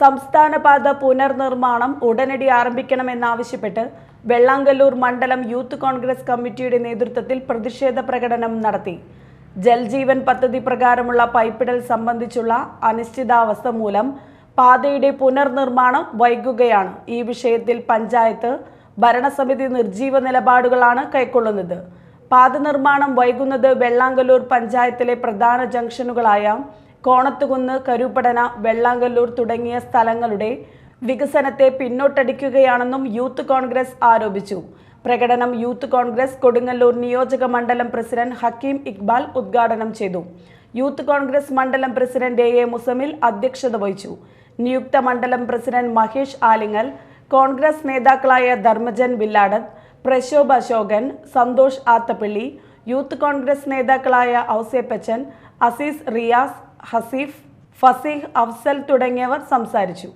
സംസ്ഥാന പാത പുനർനിർമ്മാണം ഉടനടി ആരംഭിക്കണമെന്നാവശ്യപ്പെട്ട് വെള്ളാങ്കല്ലൂർ മണ്ഡലം യൂത്ത് കോൺഗ്രസ് കമ്മിറ്റിയുടെ നേതൃത്വത്തിൽ പ്രതിഷേധ പ്രകടനം നടത്തി. ജൽജീവൻ പദ്ധതി പ്രകാരമുള്ള പൈപ്പിടൽ സംബന്ധിച്ചുള്ള അനിശ്ചിതാവസ്ഥ മൂലം പാതയുടെ പുനർനിർമ്മാണം വൈകുകയാണ്. ഈ വിഷയത്തിൽ പഞ്ചായത്ത് ഭരണസമിതി നിർജീവ നിലപാടുകളാണ് കൈക്കൊള്ളുന്നത്. പാത നിർമ്മാണം വൈകുന്നത് വെള്ളാങ്കല്ലൂർ പഞ്ചായത്തിലെ പ്രധാന ജംഗ്ഷനുകളായ കോണത്തുകുന്ന് കരുപടന വെള്ളാങ്കല്ലൂർ തുടങ്ങിയ സ്ഥലങ്ങളുടെ വികസനത്തെ പിന്നോട്ടടിക്കുകയാണെന്നും യൂത്ത് കോൺഗ്രസ് ആരോപിച്ചു. പ്രകടനം യൂത്ത് കോൺഗ്രസ് കൊടുങ്ങല്ലൂർ നിയോജക മണ്ഡലം പ്രസിഡന്റ് ഹക്കീം ഇക്ബാൽ ഉദ്ഘാടനം ചെയ്തു. യൂത്ത് കോൺഗ്രസ് മണ്ഡലം പ്രസിഡന്റ് എ. എ. മുസമിൽ അധ്യക്ഷത വഹിച്ചു. നിയുക്ത മണ്ഡലം പ്രസിഡന്റ് മഹേഷ് ആലിങ്ങൽ കോൺഗ്രസ് നേതാക്കളായ ധർമ്മജൻ വില്ലാടൻ പ്രശോഭ അശോകൻ സന്തോഷ് ആത്തപ്പള്ളി യൂത്ത് കോൺഗ്രസ് നേതാക്കളായ ഔസേപ്പച്ചൻ അസീസ് റിയാസ് ഹസീഫ് ഫസീഹ് അഫ്സൽ തുടങ്ങിയവർ സംസാരിച്ചു.